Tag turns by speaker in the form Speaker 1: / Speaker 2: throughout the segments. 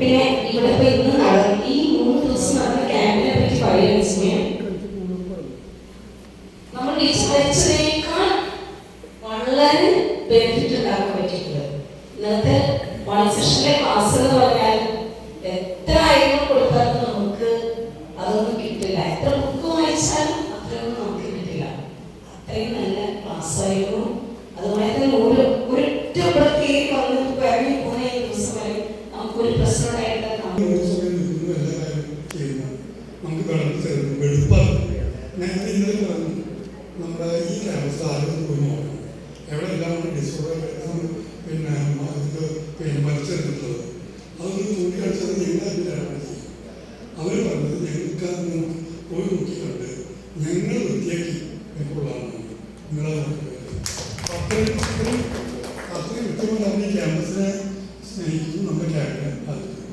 Speaker 1: പിന്നെ ഇവിടെ ഇപ്പൊ ഇന്ന് നടന്ന ഈ മൂന്ന് ദിവസം നടന്ന ക്യാമ്പിനെ പറ്റി പറയുകയാണെന്ന് നമ്മൾ വിചാരിച്ചതിനേക്കാൾ വളരെ ബെനിഫിറ്റ് ഉണ്ടാക്കാൻ പറ്റിയിട്ടുണ്ട്. ഇന്നത്തെ വൺ ക്ലാസ് എന്ന് പറഞ്ഞാൽ എത്ര ആയിരം കൊടുത്താലും നമുക്ക് അതൊന്നും കിട്ടില്ല. എത്ര ബുക്ക് വായിച്ചാലും അത്രയൊന്നും നമുക്ക് കിട്ടില്ല. അത്രയും നല്ല ക്ലാസ് ആയിരുന്നു. അതുപോലെ തന്നെ ഒരു ഒരൊറ്റ പ്രത്യേകം വന്ന് ഇറങ്ങി പോകുന്ന ഈ ദിവസം വരെ നമുക്കൊരു പ്രശ്നം ഉണ്ടായിട്ട്
Speaker 2: ഒരു സമയം നിൽക്കുന്നു എല്ലാ കാര്യവും ചെയ്യുന്നു നമുക്ക് വെളുപ്പാണ്. ഞാൻ ഇന്നലെ പറഞ്ഞു നമ്മുടെ ഈ കാലാവസ്ഥ ആരും പോയി നോക്കണം. എവിടെയെല്ലാം ഡിസോർഡർ പിന്നെ ഇത് പിന്നെ മത്സരത്തിലുള്ളത് അതൊന്ന് ചൂണ്ടിക്കാണിച്ചത് അതിലാണ് അവർ പറഞ്ഞത് ഞങ്ങൾക്ക് അന്ന് പോയി നോക്കിയിട്ടുണ്ട് ഞങ്ങൾ വൃത്തിയാക്കി കൊള്ളാമെന്ന് നിങ്ങളെ അത്രയും അത്രയും അത്രയും വ്യക്തമായി ഈ ക്യാമ്പസിനെ സ്നേഹിക്കുന്നു നമ്മുടെ ക്യാമ്പിനെ ബാധിക്കുന്നു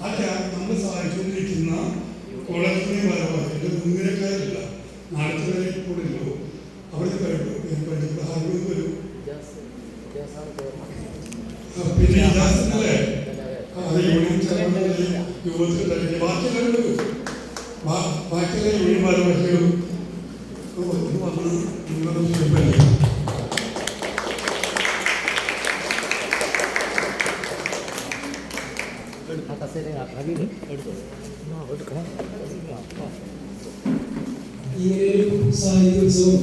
Speaker 2: ആ ക്യാമ്പ് നമ്മളെ സഹായിച്ചുകൊണ്ടിരിക്കുന്ന കോളേജിനെ ഭാരവാഹികളുടെ മുൻനിരക്കാരില്ല. നാളത്തെ വരെ കൂടില്ലോ അവർക്ക് വരുമ്പോൾ പഠിക്കുന്ന ഹാർഡ് വരും. ആ, പിന്നെ അത് യൂണിയൻ ചെയർമാൻ യുവത്തിൽ തന്നെ. ബാക്കിയുള്ളവരും വരും. ബാക്കിയുള്ള നിങ്ങളെ ക്ഷേമല്ലേ
Speaker 3: ഇങ്ങനെയൊരു സാഹിത്യോത്സവം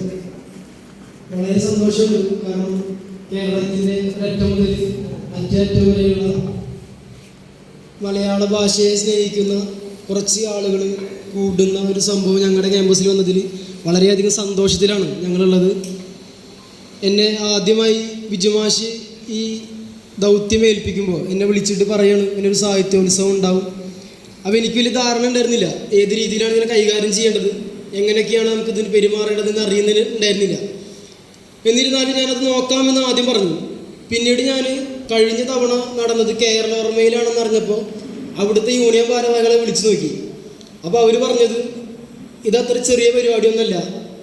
Speaker 3: വളരെ സന്തോഷമുണ്ട് കാരണം കേരളത്തിന്റെ ഒരറ്റം മുതൽ അറ്റം വരെയുള്ള മലയാള ഭാഷയെ സ്നേഹിക്കുന്ന കുറച്ച് ആളുകൾ കൂടുന്ന ഒരു സംഭവം ഞങ്ങളുടെ ക്യാമ്പസിൽ വന്നതിൽ വളരെയധികം സന്തോഷത്തിലാണ് ഞങ്ങളുള്ളത്. എന്നെ ആദ്യമായി വിജുമാഷി ഈ ദൗത്യം ഏൽപ്പിക്കുമ്പോൾ എന്നെ വിളിച്ചിട്ട് പറയാണ് ഇങ്ങനെ ഒരു സാഹിത്യോത്സവം ഉണ്ടാവും. അപ്പോൾ എനിക്ക് വലിയ ധാരണ ഉണ്ടായിരുന്നില്ല. ഏത് രീതിയിലാണ് ഇതിനെ കൈകാര്യം ചെയ്യേണ്ടത്? എങ്ങനെയൊക്കെയാണ് നമുക്ക് ഇതിന് പെരുമാറേണ്ടതെന്ന് അറിയുന്നതിന് ഉണ്ടായിരുന്നില്ല. എന്നിരുന്നാലും ഞാനത് നോക്കാമെന്ന് ആദ്യം പറഞ്ഞു. പിന്നീട് ഞാൻ കഴിഞ്ഞ തവണ നടന്നത് കേരള ഓർമ്മയിലാണെന്ന് അറിഞ്ഞപ്പോൾ അവിടുത്തെ യൂണിയൻ ഭാരവാഹികളെ വിളിച്ചു നോക്കി. അപ്പോൾ അവർ പറഞ്ഞത് ഇതത്ര ചെറിയ പരിപാടിയൊന്നുമല്ല.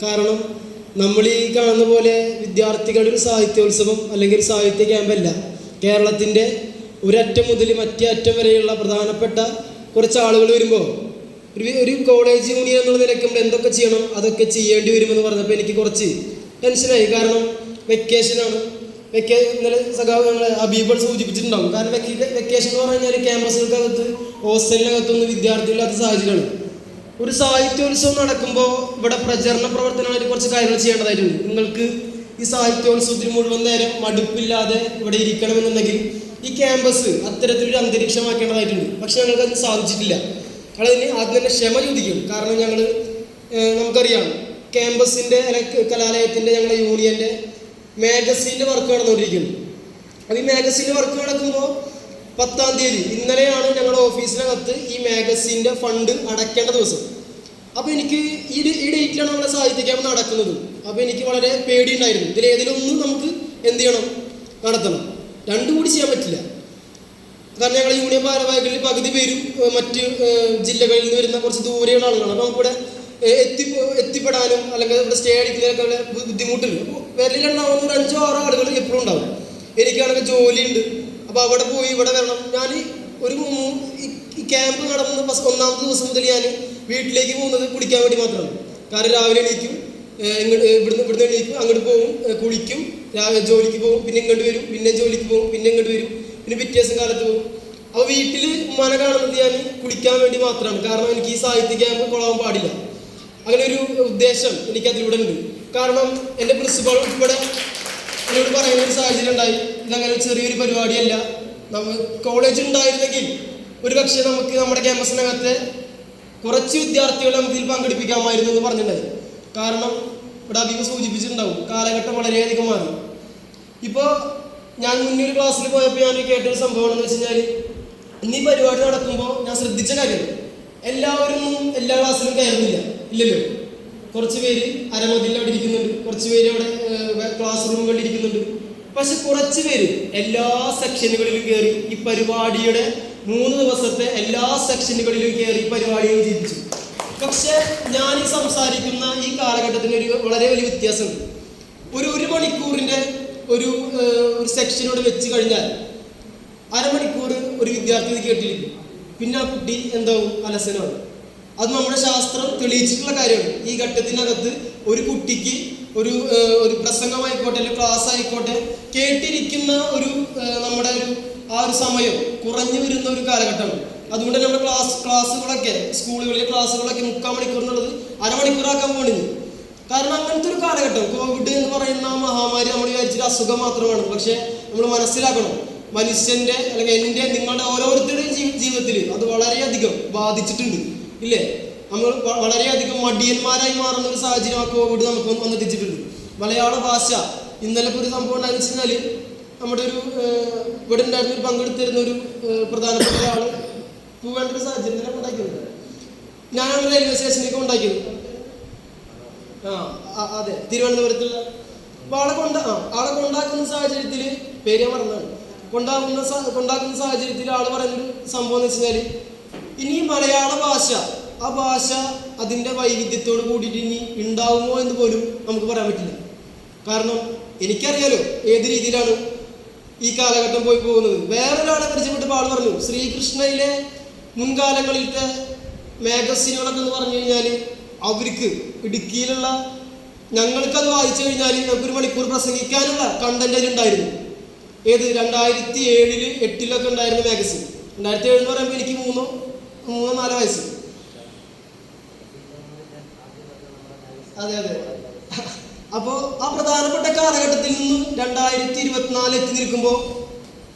Speaker 3: കാരണം നമ്മൾ ഈ കാണുന്ന പോലെ വിദ്യാർത്ഥികളുടെ ഒരു സാഹിത്യോത്സവം അല്ലെങ്കിൽ സാഹിത്യ ക്യാമ്പല്ല. കേരളത്തിന്റെ ഒരറ്റം മുതൽ മറ്റേ അറ്റം വരെയുള്ള പ്രധാനപ്പെട്ട കുറച്ച് ആളുകൾ വരുമ്പോൾ ഒരു ഒരു കോളേജ് യൂണിയൻ എന്നുള്ള നിലയ്ക്ക് നമ്മൾ എന്തൊക്കെ ചെയ്യണം അതൊക്കെ ചെയ്യേണ്ടി വരുമെന്ന് പറഞ്ഞപ്പോൾ എനിക്ക് കുറച്ച് ടെൻഷനായി കാരണം വെക്കേഷനാണ് വെക്കേ ഇന്നലെ സഖാവ് ഞങ്ങളെ അബീബൾ സൂചിപ്പിച്ചിട്ടുണ്ടാവും. കാരണം വെക്കേ വെക്കേഷൻ എന്ന് പറഞ്ഞു കഴിഞ്ഞാൽ ക്യാമ്പസുകൾക്കകത്ത് ഹോസ്റ്റലിനകത്തൊന്നും വിദ്യാർത്ഥികളില്ലാത്ത സാഹചര്യമാണ്. ഒരു സാഹിത്യോത്സവം നടക്കുമ്പോൾ ഇവിടെ പ്രചരണ പ്രവർത്തനങ്ങളിൽ കുറച്ച് കാര്യങ്ങൾ ചെയ്യേണ്ടതായിട്ടുണ്ട്. നിങ്ങൾക്ക് ഈ സാഹിത്യോത്സവത്തിന് മുഴുവൻ നേരം മടുപ്പില്ലാതെ ഇവിടെ ഇരിക്കണമെന്നുണ്ടെങ്കിൽ ഈ ക്യാമ്പസ് അത്തരത്തിലൊരു അന്തരീക്ഷമാക്കേണ്ടതായിട്ടുണ്ട്. പക്ഷെ ഞങ്ങൾക്ക് അത് സാധിച്ചിട്ടില്ല. ഞങ്ങളതിന് ആദ്യം തന്നെ ക്ഷമ ചോദിക്കും. കാരണം ഞങ്ങൾ നമുക്കറിയാം ക്യാമ്പസിന്റെ കലാലയത്തിന്റെ ഞങ്ങളുടെ യൂണിയന്റെ മാഗസീന്റെ വർക്ക് നടന്നുകൊണ്ടിരിക്കുന്നു. അപ്പോൾ ഈ മാഗസീന്റെ വർക്ക് നടക്കുമ്പോൾ പത്താം തീയതി ഇന്നലെയാണ് ഞങ്ങളുടെ ഓഫീസിനകത്ത് ഈ മാഗസീന്റെ ഫണ്ട് അടയ്ക്കേണ്ട ദിവസം. അപ്പോൾ എനിക്ക് ഈ ഈ ഡേറ്റിലാണ് നമ്മളെ സാഹിത്യ ക്യാമ്പ് നടക്കുന്നത്. അപ്പോൾ എനിക്ക് വളരെ പേടിയുണ്ടായിരുന്നു. ഇതിലേതിലൊന്നും നമുക്ക് എന്ത് ചെയ്യണം? നടത്തണം. രണ്ടും കൂടി ചെയ്യാൻ പറ്റില്ല. കാരണം ഞങ്ങൾ യൂണിയൻ ഭാരവാഹികളിൽ പകുതി പേരും മറ്റ് ജില്ലകളിൽ നിന്ന് വരുന്ന കുറച്ച് ദൂരെയുള്ള ആളുകളാണ്. അപ്പോൾ നമുക്കിവിടെ എത്തി എത്തിപ്പെടാനും അല്ലെങ്കിൽ ഇവിടെ സ്റ്റേ അടിക്കുന്നതിനൊക്കെ ബുദ്ധിമുട്ടുണ്ട് അപ്പോൾ ബുദ്ധിമുട്ടുണ്ട്. വിരലിലുണ്ടാവുന്ന ഒരു അഞ്ചോ ആറോ ആളുകൾ എപ്പോഴും ഉണ്ടാവും. എനിക്കാണെങ്കിൽ ജോലിയുണ്ട്. അപ്പോൾ അവിടെ പോയി ഇവിടെ വരണം. ഞാൻ ഒരു ഈ- ക്യാമ്പ് നടന്ന ഒന്നാമത്തെ ദിവസം മുതൽ ഞാൻ വീട്ടിലേക്ക് പോകുന്നത് കുടിക്കാൻ വേണ്ടി മാത്രമാണ്. കാരണം രാവിലെ എണീക്കും ഇവിടുന്ന് ഇവിടുന്ന് എണീക്കും അങ്ങോട്ട് പോകും കുളിക്കും രാവിലെ ജോലിക്ക് പോകും പിന്നെ ഇങ്ങോട്ട് വരും പിന്നെ ജോലിക്ക് പോകും പിന്നെ ഇങ്ങോട്ട് വരും പിന്നെ പിറ്റേ ദിവസം കാലത്ത് പോകും. അപ്പോൾ വീട്ടിൽ ഉമ്മാനെ കാണുന്നത് ഞാൻ കുളിക്കാൻ വേണ്ടി മാത്രമാണ്. കാരണം എനിക്ക് ഈ സാഹിത്യ ക്യാമ്പ് കൊള്ളാൻ പാടില്ല. അങ്ങനെ ഒരു ഉദ്ദേശം എനിക്ക് അതിലൂടെ ഉണ്ട് കാരണം എന്റെ പ്രിൻസിപ്പൾ ഉൾപ്പെടെ എന്നോട് പറയുന്ന ഒരു സാഹചര്യം ഉണ്ടായി. ഇതങ്ങനെ ചെറിയൊരു പരിപാടിയല്ല. നമ്മൾ കോളേജ് ഉണ്ടായിരുന്നെങ്കിൽ ഒരു പക്ഷേ നമുക്ക് നമ്മുടെ ക്യാമ്പസിനകത്തെ കുറച്ച് വിദ്യാർത്ഥികളെ നമുക്ക് ഇതിൽ പങ്കെടുപ്പിക്കാമായിരുന്നു എന്ന് പറഞ്ഞിട്ടുണ്ടായി. കാരണം ഇവിടെ അധികം സൂചിപ്പിച്ചിട്ടുണ്ടാവും. കാലഘട്ടം വളരെയധികം മാറി. ഇപ്പോൾ ഞാൻ മുന്നേ ഒരു ക്ലാസ്സിൽ പോയപ്പോൾ ഞാൻ കേട്ടൊരു സംഭവം എന്ന് വെച്ച് കഴിഞ്ഞാൽ ഇന്നീ പരിപാടി നടക്കുമ്പോൾ ഞാൻ ശ്രദ്ധിച്ച കാര്യം എല്ലാവരും എല്ലാ ക്ലാസ്സിലും കയറുന്നില്ല. ഇല്ലല്ലോ? കുറച്ച് പേര് അരമതിൽ അവിടെ ഇരിക്കുന്നുണ്ട്. കുറച്ച് പേര് അവിടെ ക്ലാസ് റൂമുകളിൽ ഇരിക്കുന്നുണ്ട്. പക്ഷെ കുറച്ച് പേര് എല്ലാ സെക്ഷനുകളിലും കയറി ഈ പരിപാടിയുടെ മൂന്ന് ദിവസത്തെ എല്ലാ സെക്ഷനുകളിലും കയറി പരിപാടിയും ജീവിച്ചു. പക്ഷെ ഞാൻ ഈ സംസാരിക്കുന്ന ഈ കാലഘട്ടത്തിന് ഒരു വളരെ വലിയ വ്യത്യാസമുണ്ട്. ഒരു ഒരു മണിക്കൂറിന്റെ ഒരു ഒരു സെക്ഷനോട് വെച്ച് കഴിഞ്ഞാൽ അരമണിക്കൂർ ഒരു വിദ്യാർത്ഥി ഇത് കേട്ടിരിക്കും. പിന്നെ ആ കുട്ടി എന്താവും? അലസനാവും അത് നമ്മുടെ ശാസ്ത്രം തെളിയിച്ചിട്ടുള്ള കാര്യമാണ്. ഈ ഘട്ടത്തിനകത്ത് ഒരു കുട്ടിക്ക് ഒരു ഒരു പ്രസംഗമായിക്കോട്ടെ അല്ലെങ്കിൽ ക്ലാസ് ആയിക്കോട്ടെ കേട്ടിരിക്കുന്ന ഒരു നമ്മുടെ ഒരു ആ ഒരു സമയം കുറഞ്ഞു വരുന്ന ഒരു കാലഘട്ടമാണ്. അതുകൊണ്ട് നമ്മുടെ ക്ലാസ് ക്ലാസ്സുകളൊക്കെ സ്കൂളുകളിലെ ക്ലാസ്സുകളൊക്കെ മുക്കാൽ മണിക്കൂറിനുള്ളത് അരമണിക്കൂറാക്കാൻ പോണില്ല കാരണം അങ്ങനത്തെ ഒരു കാലഘട്ടം. കോവിഡ് എന്ന് പറയുന്ന മഹാമാരി നമ്മൾ വിചാരിച്ചൊരു അസുഖം മാത്രമാണ്. പക്ഷെ നമ്മൾ മനസ്സിലാക്കണം. മനുഷ്യന്റെ അല്ലെങ്കിൽ എന്റെ നിങ്ങളുടെ ഓരോരുത്തരുടെയും ജീവി ജീവിതത്തിൽ അത് വളരെയധികം ബാധിച്ചിട്ടുണ്ട്. ഇല്ലേ? നമ്മൾ വളരെയധികം മടിയന്മാരായി മാറുന്ന ഒരു സാഹചര്യം ആ കോവിഡ് നമുക്ക് വന്ന് വന്നെത്തിച്ചിട്ടുണ്ട്. മലയാള ഭാഷ ഇന്നലെ ഒരു സംഭവം ഉണ്ടായെന്ന് വെച്ച് കഴിഞ്ഞാൽ നമ്മുടെ ഒരു ഇവിടെ ഉണ്ടായിരുന്ന ഒരു പങ്കെടുത്തിരുന്ന ഒരു പ്രധാനപ്പെട്ട ഒരാൾ പോവേണ്ട ഒരു സാഹചര്യം തന്നെ ഉണ്ടാക്കിയത്. ഞാനാണ് റെയിൽവേ സ്റ്റേഷനിലേക്ക് ഉണ്ടാക്കിയത് ആ അതെ തിരുവനന്തപുരത്തുള്ള അപ്പൊ കൊണ്ട ആളെ കൊണ്ടാക്കുന്ന സാഹചര്യത്തിൽ പേര് ഞാൻ മറന്നാണ് കൊണ്ടാക്കുന്ന കൊണ്ടാക്കുന്ന സാഹചര്യത്തിൽ ആൾ പറയുന്നൊരു സംഭവം എന്ന് വെച്ച് ഇനി മലയാള ഭാഷ ആ ഭാഷ അതിന്റെ വൈവിധ്യത്തോട് കൂടിയിട്ട് ഇനി ഉണ്ടാവുമോ എന്ന് പോലും നമുക്ക് പറയാൻ പറ്റില്ല. കാരണം എനിക്കറിയാലോ ഏത് രീതിയിലാണ് ഈ കാലഘട്ടം പോയി പോകുന്നത്. വേറൊരാളെ പരിചയപ്പെട്ടപ്പോൾ ആൾ പറഞ്ഞു ശ്രീകൃഷ്ണയിലെ മുൻകാലങ്ങളിലത്തെ മാഗസീനുകളൊക്കെ എന്ന് പറഞ്ഞു കഴിഞ്ഞാൽ അവർക്ക് ഇടുക്കിയിലുള്ള ഞങ്ങൾക്കത് വായിച്ചു കഴിഞ്ഞാൽ ഞങ്ങൾക്ക് ഒരു മണിക്കൂർ പ്രസംഗിക്കാനുള്ള കണ്ടന്റ് അതിലുണ്ടായിരുന്നു ഏത്? രണ്ടായിരത്തി ഏഴിൽ എട്ടിലൊക്കെ ഉണ്ടായിരുന്ന മാഗസിൻ. രണ്ടായിരത്തി ഏഴ് എന്ന് പറയുമ്പോൾ എനിക്ക് മൂന്നോ മൂന്നോ നാലോ വയസ്സ്. അതെ അതെ. അപ്പോൾ ആ പ്രധാനപ്പെട്ട കാലഘട്ടത്തിൽ നിന്നും രണ്ടായിരത്തി ഇരുപത്തിനാല് എത്തി നിൽക്കുമ്പോൾ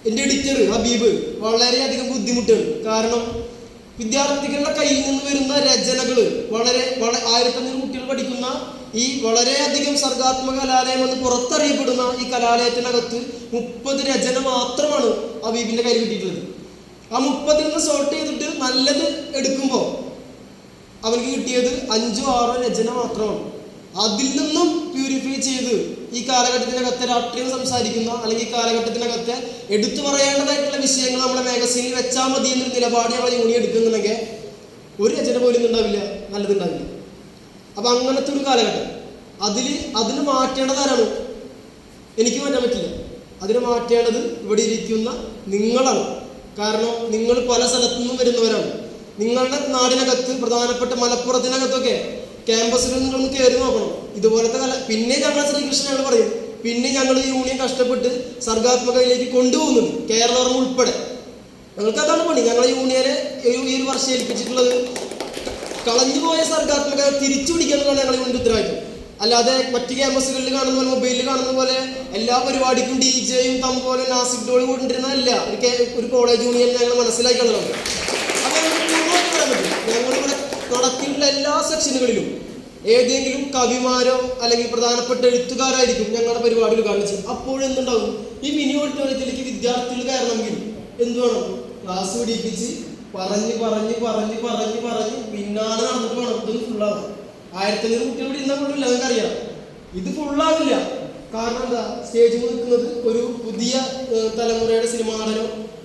Speaker 3: എന്റെ എഡിറ്റർ ഹബീബ് വളരെയധികം ബുദ്ധിമുട്ടാണ്. കാരണം വിദ്യാർത്ഥികളുടെ കയ്യിൽ നിന്ന് വരുന്ന രചനകൾ വളരെ ആയിരത്തഞ്ഞൂറ് കുട്ടികൾ പഠിക്കുന്ന ഈ വളരെയധികം സർഗാത്മക കലാലയം എന്ന് പുറത്തറിയപ്പെടുന്ന ഈ കലാലയത്തിനകത്ത് മുപ്പത് രചന മാത്രമാണ് അബീബിന്റെ കയ്യിൽ കിട്ടിയിട്ടുള്ളത്. ആ മുപ്പതിൽ നിന്ന് സോർട്ട് ചെയ്തിട്ട് നല്ലത് എടുക്കുമ്പോൾ അവർക്ക് കിട്ടിയത് അഞ്ചോ ആറോ രചന മാത്രമാണ്. അതിൽ നിന്നും പ്യൂരിഫൈ ചെയ്ത് ഈ കാലഘട്ടത്തിനകത്തെ രാഷ്ട്രീയം സംസാരിക്കുന്ന അല്ലെങ്കിൽ ഈ കാലഘട്ടത്തിനകത്തെ എടുത്തു പറയേണ്ടതായിട്ടുള്ള വിഷയങ്ങൾ നമ്മുടെ മാഗസീനിൽ വെച്ചാൽ മതി എന്നൊരു നിലപാട് നമ്മൾ യൂണി എടുക്കുന്നുണ്ടെങ്കിൽ ഒരു രചന പോലും ഉണ്ടാവില്ല നല്ലതുണ്ടാവില്ല അപ്പൊ അങ്ങനത്തെ ഒരു കാലഘട്ടം. അതിൽ അതിന് മാറ്റേണ്ടതാരാണ് എനിക്ക് മാറ്റാൻ പറ്റില്ല. അതിന് മാറ്റേണ്ടത് ഇവിടെ ഇരിക്കുന്ന നിങ്ങളാണ്. കാരണം നിങ്ങൾ പല സ്ഥലത്തു നിന്നും വരുന്നവരാണ്. നിങ്ങളുടെ നാടിനകത്ത് പ്രധാനപ്പെട്ട മലപ്പുറത്തിനകത്തൊക്കെ ക്യാമ്പസിൽ നിങ്ങളൊന്ന് കയറി നോക്കണം. ഇതുപോലത്തെ കല പിന്നെ ഞങ്ങൾ ശ്രീകൃഷ്ണനോട് പറയും പിന്നെ ഞങ്ങൾ ഈ യൂണിയൻ കഷ്ടപ്പെട്ട് സർഗാത്മകയിലേക്ക് കൊണ്ടുപോകുന്നുണ്ട്. കേരളം ഉൾപ്പെടെ. ഞങ്ങൾക്ക് അതാണ് പണി. ഞങ്ങളെ യൂണിയനെ ഈ ഒരു വർഷം ഏൽപ്പിച്ചിട്ടുള്ളത് കളഞ്ഞുപോയ സർഗാത്മക തിരിച്ചു പിടിക്കാന്നുള്ളതാണ് ഞങ്ങൾ യൂണിറ്റ് ഉത്തരവാദിത്വം. അല്ലാതെ മറ്റ് ക്യാമ്പസുകളിൽ കാണുന്ന പോലെ മൊബൈലിൽ കാണുന്ന പോലെ എല്ലാ പരിപാടിക്കും ഡി ജെയും തമ്പോലും നാസിക് ഡോളും കൊണ്ടിരുന്നതല്ല ഒരു കോളേജ് യൂണിയൻ ഞങ്ങൾ മനസ്സിലാക്കി അപ്പൊ ഞങ്ങൾക്ക് പൂർണമായിട്ട് പറയാൻ പറ്റും നടത്തിയിട്ടുള്ള എല്ലാ സെക്ഷനുകളിലും ഏതെങ്കിലും കവിമാരോ അല്ലെങ്കിൽ പ്രധാനപ്പെട്ട എഴുത്തുകാരായിരിക്കും ഞങ്ങളുടെ പരിപാടിയിൽ കാണിച്ചത് അപ്പോഴെന്തുണ്ടാവും ഈ മിനി ഓഡിറ്റോറിയത്തിലേക്ക് വിദ്യാർത്ഥികൾ കയറണമെങ്കിൽ എന്ത് വേണം? ക്ലാസ് പിടിപ്പിച്ച് പറഞ്ഞ് പറഞ്ഞ് പറഞ്ഞ് പറഞ്ഞ് പറഞ്ഞ് പിന്നാലെ നടന്നിട്ട് വേണം. ഇതൊന്ന് ഫുള്ളാവും ആയിരത്തി അഞ്ഞൂറ് കുട്ടികൾ ഇവിടെ ഇരുന്നാൽ കൊള്ളില്ല നിങ്ങൾക്കറിയാം ഇത് ഫുള്ളാവില്ല കാരണം എന്താ? സ്റ്റേജിൽ നിൽക്കുന്നത് ഒരു പുതിയ തലമുറയുടെ സിനിമാ നടനോ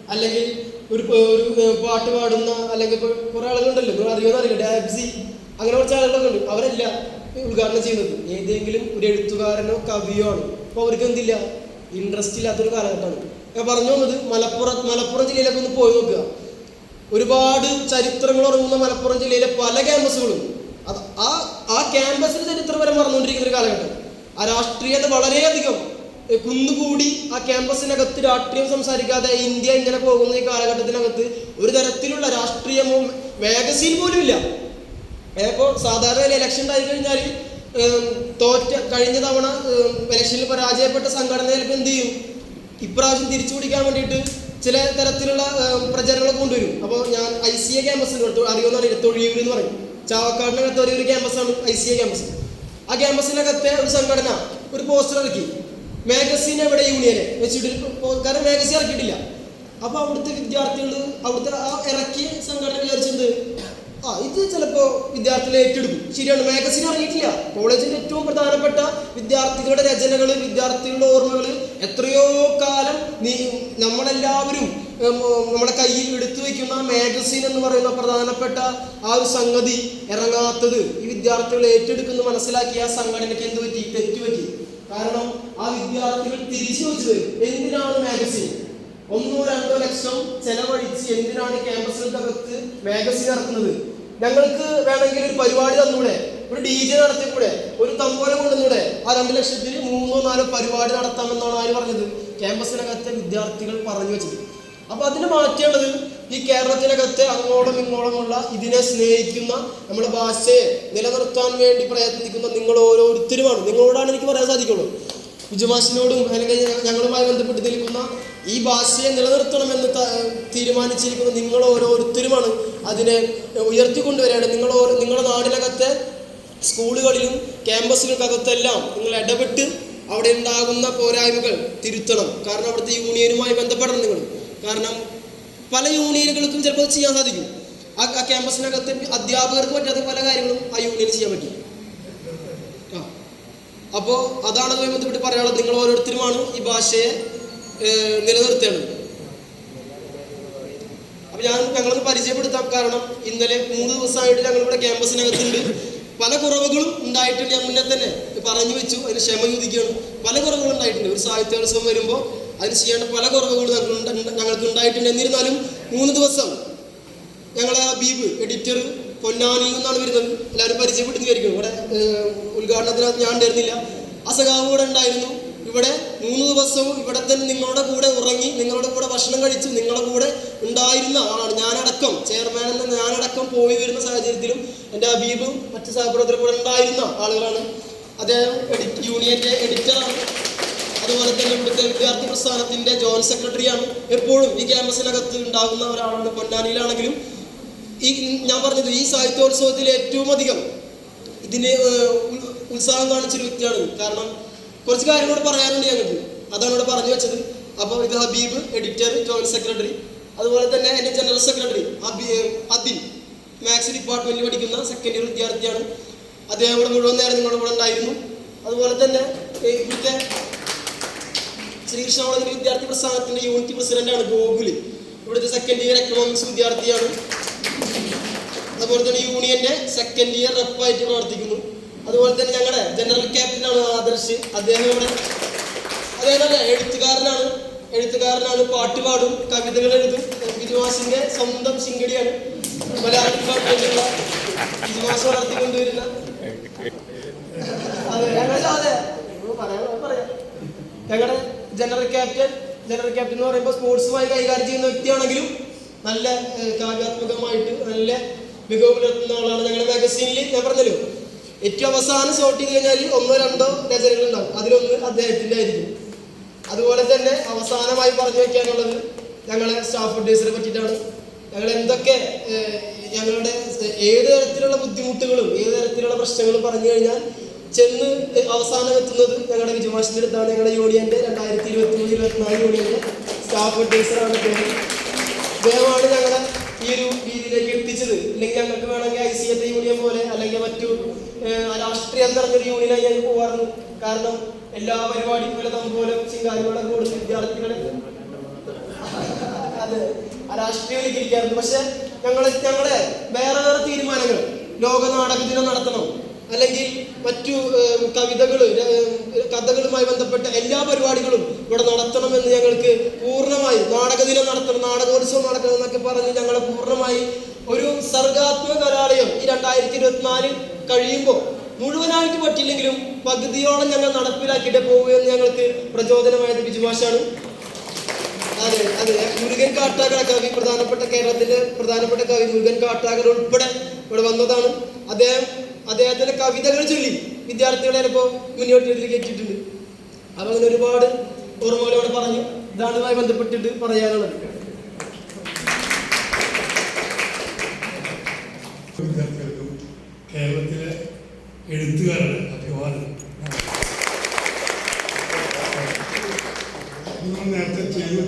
Speaker 3: അല്ലെങ്കിൽ ഒരു ഒരു പാട്ട് പാടുന്ന അല്ലെങ്കിൽ ഇപ്പൊ കുറെ ആളുകളുണ്ടല്ലോ. നിങ്ങൾ അറിയുമെന്ന് അറിയില്ല ഡാബ്സി അങ്ങനെ കുറച്ച് ആളുകളൊക്കെ ഉണ്ട്. അവരല്ല ഉദ്ഘാടനം ചെയ്യുന്നത്. ഏതെങ്കിലും ഒരു എഴുത്തുകാരനോ കവിയോ ആണ്. അപ്പോൾ അവർക്ക് എന്തില്ല? ഇൻട്രസ്റ്റ് ഇല്ലാത്തൊരു കാലഘട്ടമാണ്. ഞാൻ പറഞ്ഞു വന്നത് മലപ്പുറം മലപ്പുറം ജില്ലയിലൊക്കെ ഒന്ന് പോയി നോക്കുക. ഒരുപാട് ചരിത്രങ്ങൾ ഉറങ്ങുന്ന മലപ്പുറം ജില്ലയിലെ പല ക്യാമ്പസുകളും അത് ആ ആ ക്യാമ്പസിന് ചരിത്രം വരെ മറന്നുകൊണ്ടിരിക്കുന്ന ഒരു കാലഘട്ടം. ആ രാഷ്ട്രീയത വളരെയധികം കുന്നുകൂടി ആ ക്യാമ്പസിനകത്ത് രാഷ്ട്രീയം സംസാരിക്കാതെ ഇന്ത്യ ഇങ്ങനെ പോകുന്ന ഈ കാലഘട്ടത്തിനകത്ത് ഒരു തരത്തിലുള്ള രാഷ്ട്രീയമോ മാഗസീൻ പോലും ഇല്ല. ഇപ്പോൾ സാധാരണ ഇലക്ഷൻ ഉണ്ടായി കഴിഞ്ഞാൽ തോറ്റ കഴിഞ്ഞ തവണ ഇലക്ഷനിൽ പരാജയപ്പെട്ട സംഘടന ചിലപ്പോൾ എന്ത് ചെയ്യും? ഇപ്രാവശ്യം തിരിച്ചു പിടിക്കാൻ വേണ്ടിയിട്ട് ചില തരത്തിലുള്ള പ്രചരണങ്ങൾ കൊണ്ടുവരും. അപ്പോൾ ഞാൻ ഐ സി എ ക്യാമ്പസിൽ അറിയുമെന്ന് അറിയില്ല തൊഴിയൂർ എന്ന് പറയും. ചാവക്കാടിനകത്ത് ഒരു ക്യാമ്പസാണ് ഐ സി എ ക്യാമ്പസ്. ആ ക്യാമ്പസിനകത്തെ ഒരു സംഘടന ഒരു പോസ്റ്റർ ഇറക്കി. മാഗസീൻ എവിടെ യൂണിയനെ? വെച്ചിട്ട് കാരണം മാഗസീൻ ഇറക്കിയിട്ടില്ല. അപ്പൊ അവിടുത്തെ വിദ്യാർത്ഥികൾ അവിടുത്തെ ആ ഇറക്കിയ സംഘടന വിചാരിച്ചത് ആ ഇത് ചിലപ്പോ വിദ്യാർത്ഥികൾ ഏറ്റെടുക്കും. ശരിയാണ്. മാഗസിൻ ഇറങ്ങിയിട്ടില്ല. കോളേജിന്റെ ഏറ്റവും പ്രധാനപ്പെട്ട വിദ്യാർത്ഥികളുടെ രചനകൾ വിദ്യാർത്ഥികളുടെ ഓർമ്മകൾ എത്രയോ കാലം നീ നമ്മളെല്ലാവരും നമ്മുടെ കയ്യിൽ എടുത്തു വെക്കുന്ന മാഗസിൻ എന്ന് പറയുന്ന പ്രധാനപ്പെട്ട ആ ഒരു സംഗതി ഇറങ്ങാത്തത് ഈ വിദ്യാർത്ഥികൾ ഏറ്റെടുക്കുന്നു മനസ്സിലാക്കി ആ സംഘടനയ്ക്ക് എന്ത് പറ്റി? തെറ്റുപറ്റി കാരണം ആ വിദ്യാർത്ഥികൾ തിരിച്ചു വെച്ചത് എന്തിനാണ് മാഗസിൻ ഒന്നോ രണ്ടോ ലക്ഷം ചെലവഴിച്ച് എന്തിനാണ് ക്യാമ്പസിനകത്ത് മാഗസിൻ ഇറക്കുന്നത്? ഞങ്ങൾക്ക് വേണമെങ്കിൽ ഒരു പരിപാടി തന്നൂടെ? ഒരു ഡി ജെ നടത്തിക്കൂടെ? ഒരു തമ്പോലം കൊണ്ടുവന്നൂടെ? ആ രണ്ട് ലക്ഷത്തിന് മൂന്നോ നാലോ പരിപാടി നടത്താമെന്നാണ് ആര് പറഞ്ഞത്? ക്യാമ്പസിനകത്തെ വിദ്യാർത്ഥികൾ പറഞ്ഞു വെച്ചത്. അപ്പൊ അതിന് മാറ്റേണ്ടത് ഈ കേരളത്തിനകത്തെ അങ്ങോളം ഇങ്ങോളമുള്ള ഇതിനെ സ്നേഹിക്കുന്ന നമ്മുടെ ഭാഷയെ നിലനിർത്താൻ വേണ്ടി പ്രയത്നിക്കുന്ന നിങ്ങൾ ഓരോരുത്തരുമാണ്. നിങ്ങളോടാണ് എനിക്ക് പറയാൻ സാധിക്കുള്ളൂ. വിജുമാഷിനോടും അല്ലെങ്കിൽ ഞങ്ങളുമായി ബന്ധപ്പെട്ട് നിൽക്കുന്ന ഈ ഭാഷയെ നിലനിർത്തണമെന്ന് തീരുമാനിച്ചിരിക്കുന്ന നിങ്ങൾ ഓരോരുത്തരുമാണ് അതിനെ ഉയർത്തിക്കൊണ്ടുവരേണ്ടത്. നിങ്ങൾ നിങ്ങളുടെ നാടിനകത്തെ സ്കൂളുകളിലും ക്യാമ്പസുകൾക്കകത്തെല്ലാം നിങ്ങൾ ഇടപെട്ട് അവിടെ ഉണ്ടാകുന്ന പോരായ്മകൾ തിരുത്തണം. കാരണം അവിടുത്തെ യൂണിയനുമായി ബന്ധപ്പെടണം നിങ്ങൾ. കാരണം പല യൂണിയനുകൾക്കും ചിലപ്പോൾ ചെയ്യാൻ സാധിക്കും. ആ ക്യാമ്പസിനകത്ത് അധ്യാപകർക്ക് പറ്റാത്ത പല കാര്യങ്ങളും ആ യൂണിയൻ ചെയ്യാൻ പറ്റും. ആ. അപ്പോൾ അതാണ് അതുമായി ബന്ധപ്പെട്ട് പറയാനുള്ളത്. നിങ്ങൾ ഓരോരുത്തരുമാണ് ഈ ഭാഷയെ നിലനിർത്തേണ്ടത്. അപ്പം ഞാൻ ഞങ്ങളൊന്ന് പരിചയപ്പെടുത്താം. കാരണം ഇന്നലെ മൂന്ന് ദിവസമായിട്ട് ഞങ്ങളിവിടെ ക്യാമ്പസിനകത്തുണ്ട്. പല കുറവുകളും ഉണ്ടായിട്ടുണ്ട്. ഞാൻ മുന്നേ തന്നെ പറഞ്ഞു വെച്ചു. അതിന് ക്ഷമ ചോദിക്കുകയാണ്. പല കുറവുകളും ഉണ്ടായിട്ടുണ്ട്. ഒരു സാഹിത്യോത്സവം വരുമ്പോൾ അതിന് ചെയ്യേണ്ട പല കുറവുകളും ഞങ്ങൾക്ക് ഉണ്ടായിട്ടുണ്ട്. എന്നിരുന്നാലും മൂന്ന് ദിവസം ഞങ്ങളെ ബീബ് എഡിറ്റർ പൊന്നാനിയിൽ നിന്നാണ് വരുന്നത്. എല്ലാവരും പരിചയപ്പെടുത്തിയായിരിക്കും ഇവിടെ ഉദ്ഘാടനത്തിന് ഞാൻ ഉണ്ടായിരുന്നില്ല. അസഖാവ് കൂടെ ഉണ്ടായിരുന്നു. ഇവിടെ മൂന്ന് ദിവസവും ഇവിടെ തന്നെ നിങ്ങളുടെ കൂടെ ഉറങ്ങി നിങ്ങളുടെ കൂടെ ഭക്ഷണം കഴിച്ച് നിങ്ങളുടെ കൂടെ ഉണ്ടായിരുന്ന ആളാണ് ഞാനടക്കം. ചെയർമാൻ എന്ന ഞാനടക്കം പോയി വരുന്ന സാഹചര്യത്തിലും എന്റെ അബീബും മറ്റ് സഹപ്രവർത്തകരും കൂടെ ഉണ്ടായിരുന്ന ആളുകളാണ്. അദ്ദേഹം എഡിറ്റ് യൂണിയന്റെ എഡിറ്ററാണ്. അതുപോലെ തന്നെ ഇവിടുത്തെ വിദ്യാർത്ഥി പ്രസ്ഥാനത്തിന്റെ ജോയിന്റ് സെക്രട്ടറിയാണ്. എപ്പോഴും ഈ ക്യാമ്പസിനകത്ത് ഉണ്ടാകുന്ന ഒരാളാണ് പൊന്നാനിയിലാണെങ്കിലും ഈ ഞാൻ പറഞ്ഞത് ഈ സാഹിത്യോത്സവത്തിൽ ഏറ്റവും അധികം ഇതിന് ഉത്സാഹം കാണിച്ചൊരു വ്യക്തിയാണ് കാരണം കുറച്ച് കാര്യങ്ങൾ പറയാനുണ്ട് ഞങ്ങൾക്ക് അതാണ് ഇവിടെ പറഞ്ഞു വെച്ചത്. അപ്പോൾ ഇത് ഹബീബ് എഡിറ്റർ ജോയിന്റ് സെക്രട്ടറി. അതുപോലെ തന്നെ എന്റെ ജനറൽ സെക്രട്ടറി അബിൻ. മാത്സ് ഡിപ്പാർട്ട്മെന്റിൽ പഠിക്കുന്ന സെക്കൻഡ് ഇയർ വിദ്യാർത്ഥിയാണ്. അദ്ദേഹം ഇവിടെ മുഴുവൻ നേരം നിങ്ങളുടെ കൂടെ ഉണ്ടായിരുന്നു. അതുപോലെ തന്നെ ഇവിടുത്തെ ശ്രീകൃഷ്ണ കോളേജിലെ വിദ്യാർത്ഥി പ്രസ്ഥാനത്തിന്റെ യൂണിറ്റ് പ്രസിഡന്റാണ് ഗോകുൽ. ഇവിടുത്തെ സെക്കൻഡ് ഇയർ എക്കണോമിക്സ് വിദ്യാർത്ഥിയാണ്. അതുപോലെ തന്നെ യൂണിയന്റെ സെക്കൻഡ് ഇയർ റെപ്പായിട്ട് പ്രവർത്തിക്കുന്നു. അതുപോലെ തന്നെ ഞങ്ങളുടെ ജനറൽ ക്യാപ്റ്റനാണ് ആദർശ്. അദ്ദേഹം ഇവിടെ അദ്ദേഹം അല്ല എഴുത്തുകാരനാണ്. എഴുത്തുകാരനാണ് പാട്ട് പാടും കവിതകൾ എഴുതും. ബിജുവാസിന്റെ സ്വന്തം ശിങ്കടിയാണ് മലയാളത്തിൽ ഡിപ്പാർട്ട്മെന്റിലുള്ള ബിജുവാസ് വളർത്തിക്കൊണ്ടുവരുന്ന അതെ അതെ. ഞങ്ങളുടെ ജനറൽ ക്യാപ്റ്റൻ ജനറൽ ക്യാപ്റ്റൻ എന്ന് പറയുമ്പോൾ സ്പോർട്സുമായി കൈകാര്യം ചെയ്യുന്ന വ്യക്തിയാണെങ്കിലും നല്ല കാവ്യാത്മകമായിട്ട് നല്ല മികവ് പുലർത്തുന്ന ആളാണ് ഞങ്ങളുടെ മാഗസീനിൽ ഞാൻ പറഞ്ഞല്ലോ. ഏറ്റവും അവസാനം ഷോട്ട് ചെയ്ത് കഴിഞ്ഞാൽ ഒന്നോ രണ്ടോ രചനകൾ ഉണ്ടാവും. അതിലൊന്ന് അദ്ദേഹത്തിന്റെ ആയിരിക്കും. അതുപോലെ തന്നെ അവസാനമായി പറഞ്ഞു വയ്ക്കാനുള്ളത് ഞങ്ങളെ സ്റ്റാഫ് അഡ്വൈസറെ പറ്റിയിട്ടാണ്. ഞങ്ങൾ എന്തൊക്കെ ഞങ്ങളുടെ ഏത് തരത്തിലുള്ള ബുദ്ധിമുട്ടുകളും ഏത് തരത്തിലുള്ള പ്രശ്നങ്ങളും പറഞ്ഞു കഴിഞ്ഞാൽ ചെന്ന് അവസാനം എത്തുന്നത് ഞങ്ങളുടെ വിജുമാഷിന്റെ അടുത്താണ്. ഞങ്ങളുടെ യൂണിയന്റെ രണ്ടായിരത്തി ഇരുപത്തി മൂന്ന് ഇരുപത്തിനാല് യൂണിയന്റെ സ്റ്റാഫ് അഡ്വൈസറാണ് അദ്ദേഹം. അദ്ദേഹമാണ് ഞങ്ങളെ ഈ ഒരു രീതിയിലേക്ക് എത്തിച്ചത്. ഇല്ലെങ്കിൽ ഞങ്ങൾക്ക് വേണമെങ്കിൽ ഐ സി എ യൂണിയൻ പോലെ അല്ലെങ്കിൽ മറ്റു രാഷ്ട്രീയം നിറഞ്ഞൊരു യൂണിയനായി ഞങ്ങൾ പോകാറുണ്ട് കാരണം എല്ലാ പരിപാടിയും പോലെ തമ്പോലം ചിങ്കാരികളൊക്കെ കൊടുത്ത് വിദ്യാർത്ഥികളെ അതെ രാഷ്ട്രീയത്തിലേക്ക് ഇരിക്കാറുണ്ട് പക്ഷെ ഞങ്ങളെ വേറെ വേറെ തീരുമാനങ്ങൾ ലോക നാടക ദിനം നടത്തണം. അല്ലെങ്കിൽ മറ്റു കവിതകൾ കഥകളുമായി ബന്ധപ്പെട്ട എല്ലാ പരിപാടികളും ഇവിടെ നടത്തണമെന്ന് ഞങ്ങൾക്ക് പൂർണമായി നാടക ദിനം നടത്തണം നാടകോത്സവം നടക്കണം എന്നൊക്കെ പറഞ്ഞ് ഞങ്ങളെ പൂർണമായി ഒരു സർഗാത്മക കലാലയം ഈ രണ്ടായിരത്തി ഇരുപത്തിനാലിൽ കഴിയുമ്പോൾ മുഴുവനായിട്ട് പറ്റില്ലെങ്കിലും പകുതിയോളം ഞങ്ങൾ നടപ്പിലാക്കിയിട്ട് പോവുകയെന്ന് ഞങ്ങൾക്ക് പ്രചോദനമായത് ബിജുഭാഷാണ് അതെ അതെ. മുരുകൻ കാട്ടാക്കട കവി പ്രധാനപ്പെട്ട കേരളത്തിലെ പ്രധാനപ്പെട്ട കവി മുരുകൻ കാട്ടാക്കട ഉൾപ്പെടെ ഇവിടെ വന്നതാണ്. അദ്ദേഹം അദ്ദേഹത്തിന്റെ കവിതകൾ ചൊല്ലി വിദ്യാർത്ഥികളെ ഇപ്പോൾ മുന്നോട്ട് കയറ്റിയിട്ടുണ്ട് അപ്പം അങ്ങനെ ഒരുപാട് ഓർമ്മകളോടെ പറഞ്ഞു ഇതാണുമായി ബന്ധപ്പെട്ടിട്ട് പറയാനുള്ളത്.
Speaker 2: വിദ്യാർത്ഥികൾക്കും കേരളത്തിലെ എഴുത്തുകാരുടെ അഭിവാദനം നിങ്ങൾ നേരത്തെ ചെയ്തു